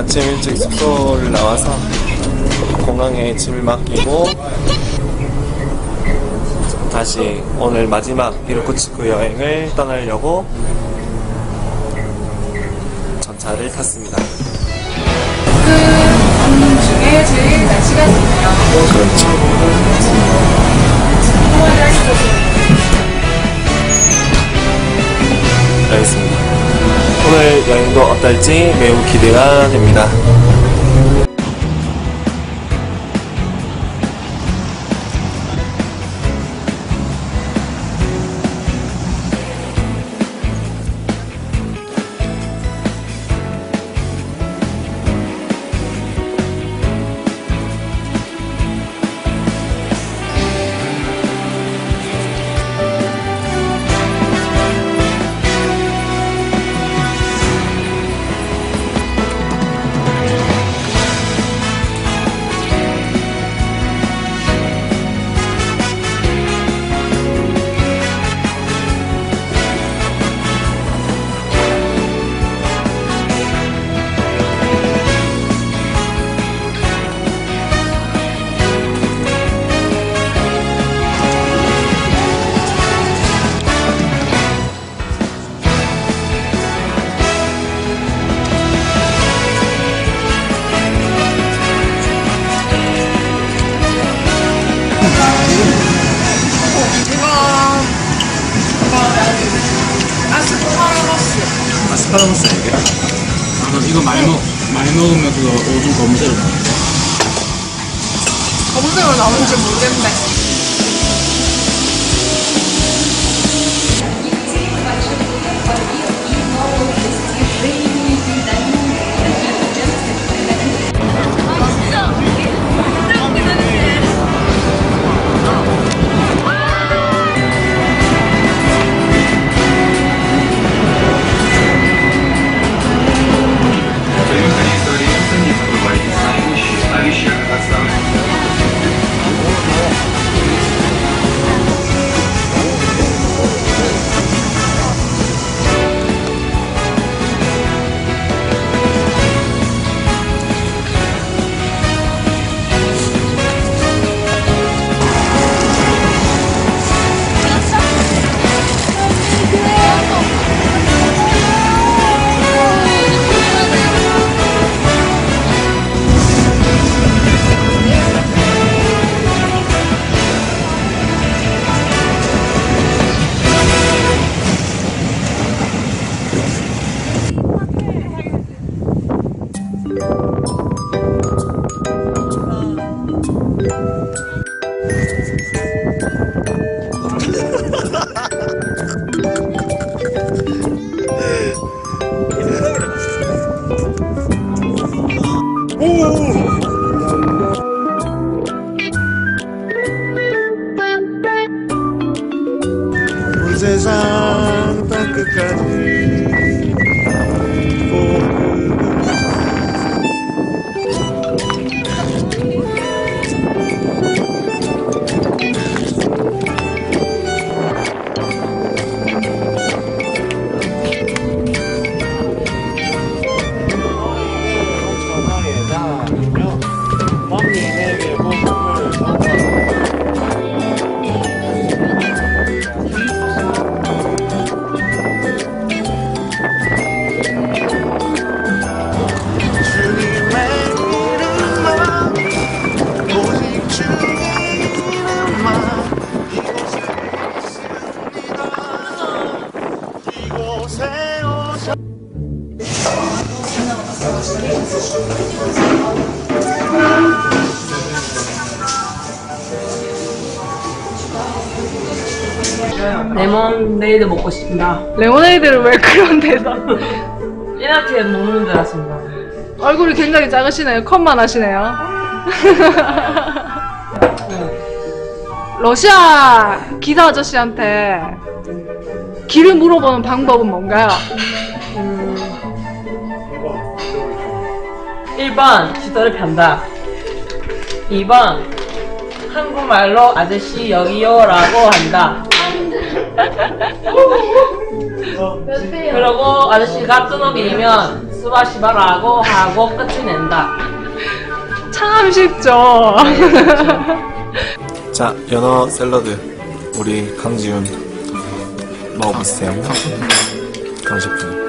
아침 일찍 숙소를 나와서 공항에 짐을 맡기고 다시 오늘 마지막 이르쿠츠크 여행을 떠나려고 전차를 탔습니다. 그 중에 제일 날씨가 좋네요. 그렇죠. 어떨지 매우 기대가 됩니다. 아스파라거스 얘기야? 아, 나 이거 많이 먹, 많이 먹으면 그거 오줌 검색을 해. 검색으로 나오는지 모르겠는데. 레몬네이드 먹고 싶다. 레모네이드를 왜 그런 데다. 이렇게 먹는 줄 알았습니다. 얼굴이 굉장히 작으시네요. 컷만 하시네요. 러시아 기사 아저씨한테 길을 물어보는 방법은 뭔가요? 1번 지도를 편다. 2번 한국말로 아저씨 여기요라고 한다. 그리고 아저씨가 뚜벅이면 스바시바라고 하고 끝을 낸다. 참 쉽죠. 자, 연어 샐러드. 우리 강지훈 먹어보세요. 강셰프.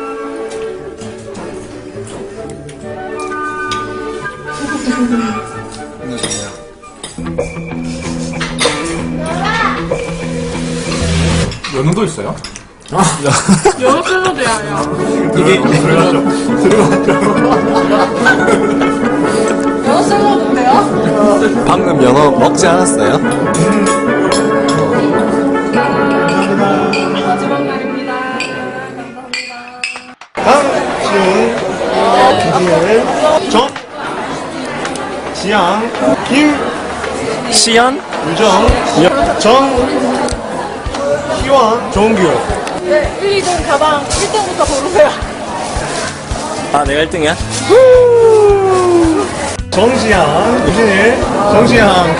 연어도 있어요? 연어 샐러드야, 야. 이게 연어 샐러드인데요? 방금 연어 먹지 않았어요? 마지막 날입니다. 강지훈, 김지일, 정, 지양, 김, 시연? 유정, 정, 희원, 정규. 네, 1, 2등 가방 1등부터 고르세요. 아, 내가 1등이야? 정지양, 유진일, 정지양,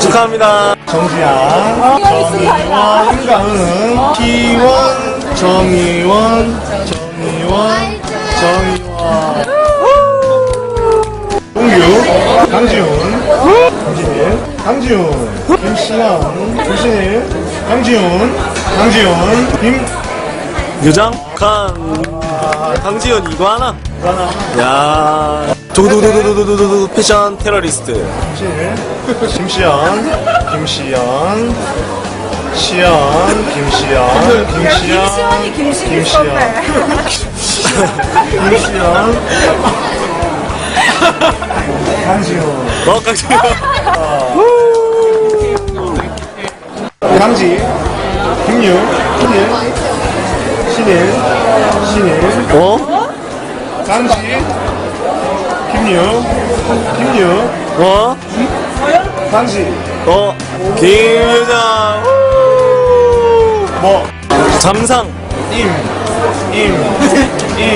축하합니다. 정지양, 정희원, 임가은, 희원, 정희원, 정희원, 정희원. 공규, 강지훈, 김진일, 강지훈, 김시영, 유진일, 강지훈, 강지훈, 김, 유정? 강. 강지훈 이거 하나? 하나, 야. 두두두두두두두두 패션 테러리스트. 김시연, 김시연, 시연, 김시연, 김시연, 김신 김시연. 김시연, 강지훈, 어, 강지훈. 강지, 김유, 신일, 신일, 신일, 어? 강지, 김유, 김유, 어? 강지, 어? 김유정. 우! 뭐, 잠상. 임, 임, 임,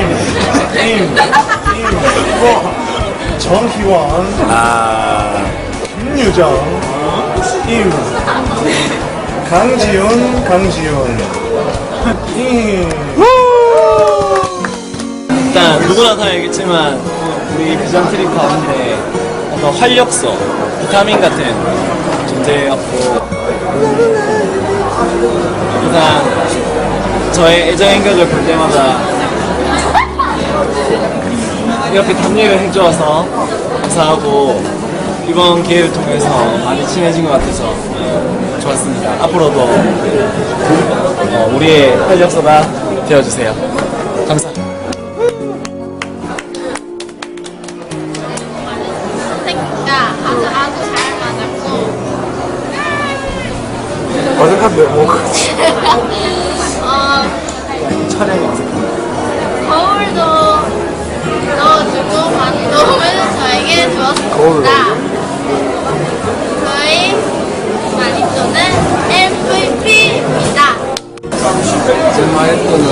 임, 임, 뭐, 정희원, 아. 김유정, 임, 강지훈, 강지훈, 임, 일단 누구나 다 알겠지만 우리 비전 트립 가운데 어떤 활력소, 비타민 같은 존재였고. 항상 저의 애정 행각을 볼 때마다 이렇게 답례를 해주어서 감사하고 이번 기회를 통해서 많이 친해진 것 같아서 좋았습니다. 앞으로도 어, 우리의 활력소가 되어주세요. 감사합니다. 아주 아주 잘 맞았고 어색한데 뭐 주었습니다. 저희 마니또는 MVP입니다. 제 마이크는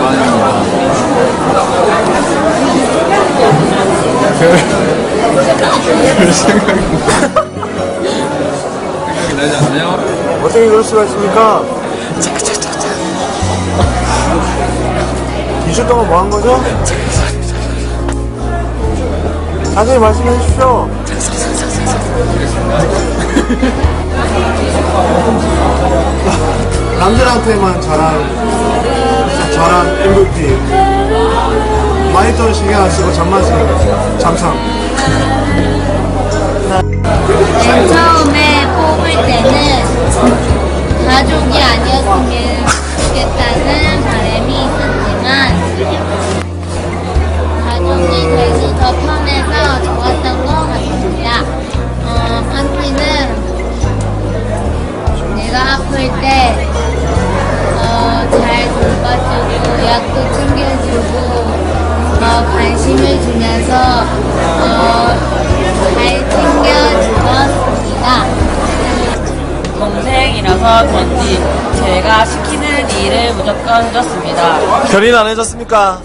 아닙니다. 별 생각이 나지 않나요? 어떻게 그럴 수가 있습니까? 잠깐, 잠깐, 잠깐. 2주 동안 뭐 한 거죠? 자세히 말씀해 주십시오. 남들한테만 잘한, 잘한 MVP. 마이톤 신경 안 쓰고 잠만 쓰는 잠상. 맨 처음에 뽑을 때는 가족이 아니었으면 좋겠다는 결의는 안 해줬습니까?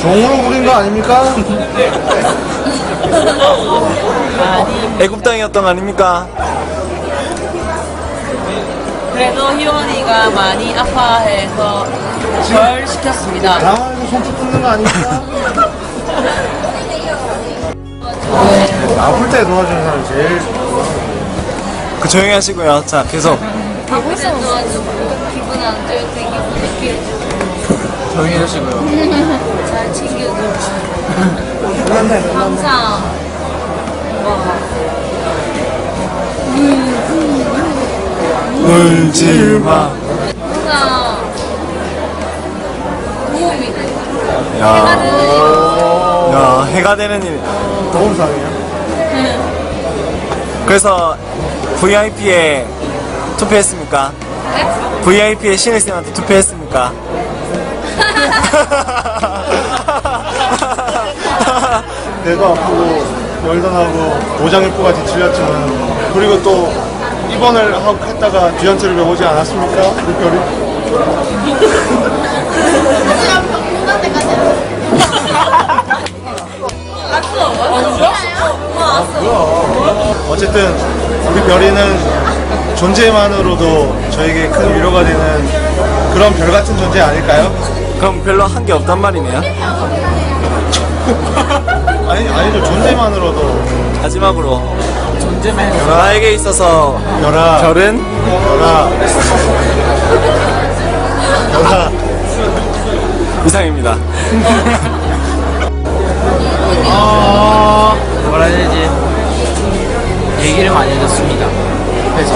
종으로 부린 거 아닙니까? 애국당이었던 거 아닙니까? 그래도 희원이가 많이 아파해서 절 시켰습니다. 당황해서 손톱 뜯는 거 아닙니까? 아플 때 도와주는 사람이 제일 그 조용히 하시고요. 자, 계속. 기분 안 좋을 때 기분 조용히 해주시고요. 잘 챙겨줘. 항상 울지 마. 항상 도움이 돼. 야, 야, 해가 되는 일. 도움상이야. 그래서 VIP에 투표했습니까? 네? VIP에 신입생한테 투표했습니까? 배도 아프고 열도 나고 모장일보가 뒤틀렸지만 그리고 또 입원을 하고 했다가 뒤한체를 오지 않았습니까? 우리 별이 어쨌든 우리 별이는 존재만으로도 저에게 큰 위로가 되는 그런 별 같은 존재 아닐까요? 그럼 별로 한 게 없단 말이네요. 아니 아니죠 존재만으로도 마지막으로 존재맨. 나에게 있어서 별아 별은 별아 별아 이상입니다. 어, 뭐라 해야 되지? 얘기를 많이 해줬습니다. 그래서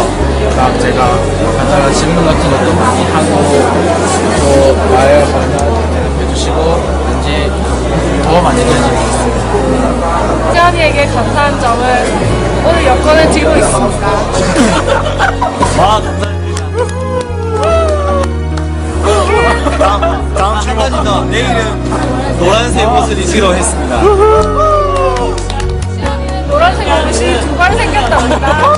막 제가 간단한 질문 같은 것도 많이 하고 또말 많이 해주시고 왠지 더 많이 해주시고 희연이에게 감사한 점은 오늘 여권을 들고 있습니다. 와, 감사합니다. 다음, 다음 한 가지 더. 내일은 노란색 옷을 입기로 했습니다. 노란색 옷이 두발 생겼답니다.